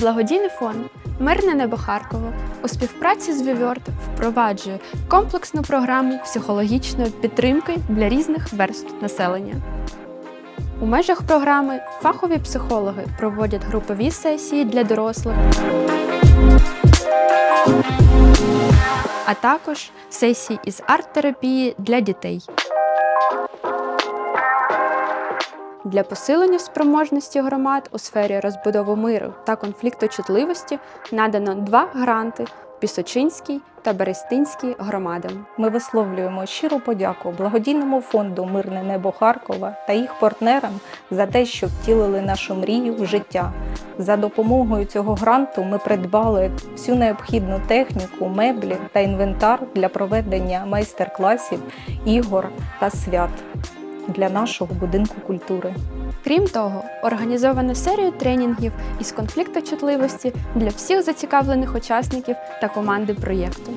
Благодійний фонд Мирне небо Харкова у співпраці з Вівьорд впроваджує комплексну програму психологічної підтримки для різних верств населення. У межах програми фахові психологи проводять групові сесії для дорослих, а також сесії із арт-терапії для дітей. Для посилення спроможності громад у сфері розбудови миру та конфлікточутливості надано два гранти Пісочинській та Берестинській громадам. Ми висловлюємо щиру подяку благодійному фонду Мирне небо Харкова та їх партнерам за те, що втілили нашу мрію в життя. За допомогою цього гранту ми придбали всю необхідну техніку, меблі та інвентар для проведення майстер-класів, ігор та свят для нашого будинку культури. Крім того, організовано серію тренінгів із конфлікточутливості для всіх зацікавлених учасників та команди проєкту.